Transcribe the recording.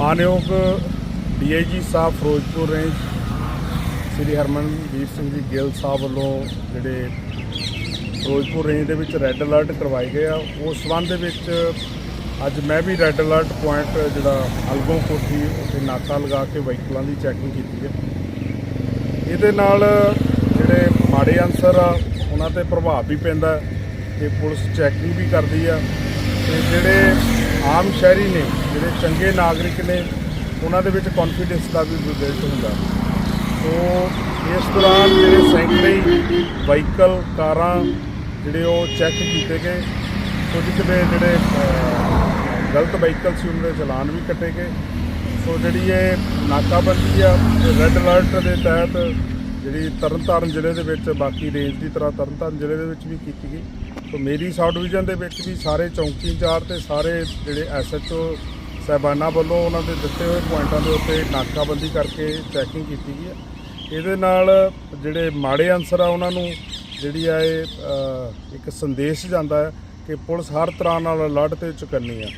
ਮਾਨਯੋਗ ਡੀਆਈਜੀ ਸਾਹਿਬ ਫਿਰੋਜ਼ਪੁਰ ਰੇਂਜ ਸ੍ਰੀ ਹਰਮਨਦੀਪ ਸਿੰਘ ਜੀ ਗਿੱਲ ਸਾਹਿਬ ਵੱਲੋਂ ਜਿਹੜੇ ਫਿਰੋਜ਼ਪੁਰ ਰੇਂਜ ਦੇ ਵਿੱਚ ਰੈੱਡ ਅਲਰਟ ਕਰਵਾਏ ਗਏ ਆ। ਉਸ ਸੰਬੰਧ ਦੇ ਵਿੱਚ ਅੱਜ ਮੈਂ ਵੀ ਰੈੱਡ ਅਲਰਟ ਪੁਆਇੰਟ ਜਿਹੜਾ ਅਲਗੋਂ ਕੋਠੀ ਉੱਥੇ ਨਾਕਾ ਲਗਾ ਕੇ ਵਹੀਕਲਾਂ ਦੀ ਚੈਕਿੰਗ ਕੀਤੀ ਹੈ। ਇਹਦੇ ਨਾਲ ਜਿਹੜੇ ਮਾੜੇ ਅਨਸਰ ਆ, ਉਹਨਾਂ ਤੇ ਪ੍ਰਭਾਵ ਵੀ ਪੈਂਦਾ ਹੈ ਤੇ ਪੁਲਿਸ ਚੈਕਿੰਗ ਵੀ ਕਰਦੀ ਆ। ਤੇ ਜਿਹੜੇ ਆਮ ਸ਼ਹਿਰੀ ਨੇ, ਜਿਹੜੇ ਚੰਗੇ ਨਾਗਰਿਕ ਨੇ, ਉਹਨਾਂ ਦੇ ਵਿੱਚ ਕੌਨਫੀਡੈਂਸ ਦਾ ਵੀ ਵਿਦੇਸ਼ ਹੁੰਦਾ। ਸੋ ਇਸ ਦੌਰਾਨ ਜਿਹੜੇ ਸੈਂਕੜੇ ਵਹੀਕਲ, ਕਾਰਾਂ ਜਿਹੜੇ ਉਹ ਚੈੱਕ ਕੀਤੇ ਗਏ। ਕੁਝ ਕਿਤੇ ਜਿਹੜੇ ਗਲਤ ਵਹੀਕਲ ਸੀ, ਉਹਨਾਂ ਦੇ ਚਲਾਨ ਵੀ ਕੱਟੇ ਗਏ। ਸੋ ਜਿਹੜੀ ਇਹ ਨਾਕਾਬੰਦੀ ਆ ਰੈੱਡ ਅਲਰਟ ਦੇ ਤਹਿਤ ਜਿਹੜੀ ਤਰਨਤਾਰਨ ਜ਼ਿਲ੍ਹੇ ਦੇ ਵਿੱਚ ਬਾਕੀ ਰੇਂਜ ਦੀ ਤਰ੍ਹਾਂ ਤਰਨਤਾਰਨ ਜ਼ਿਲ੍ਹੇ ਦੇ ਵਿੱਚ ਵੀ ਕੀਤੀ ਗਈ। ਸੋ ਮੇਰੀ ਸਬ ਡਿਵੀਜ਼ਨ ਦੇ ਵਿੱਚ ਵੀ ਸਾਰੇ ਚੌਂਕੀ ਇੰਚਾਰਜ ਤੇ ਸਾਰੇ ਜਿਹੜੇ ਐਸਐਚਓ ਸਾਹਿਬਾਨਾਂ ਵੱਲੋਂ ਉਹਨਾਂ ਦੇ ਦਿੱਤੇ ਹੋਏ ਪੁਆਇੰਟਾਂ ਦੇ ਉੱਤੇ ਨਾਕਾਬੰਦੀ ਕਰਕੇ ਚੈਕਿੰਗ ਕੀਤੀ ਗਈ ਹੈ। ਇਹਦੇ ਨਾਲ ਜਿਹੜੇ ਮਾੜੇ ਅਨਸਰ ਆ ਉਹਨਾਂ ਨੂੰ ਜਿਹੜੀ ਆ ਇਹ ਇੱਕ ਸੰਦੇਸ਼ ਜਾਂਦਾ ਹੈ ਕਿ ਪੁਲਿਸ ਹਰ ਤਰ੍ਹਾਂ ਨਾਲ ਅਲਰਟ ਤੇ ਚੁਕੰਨੀ ਆ।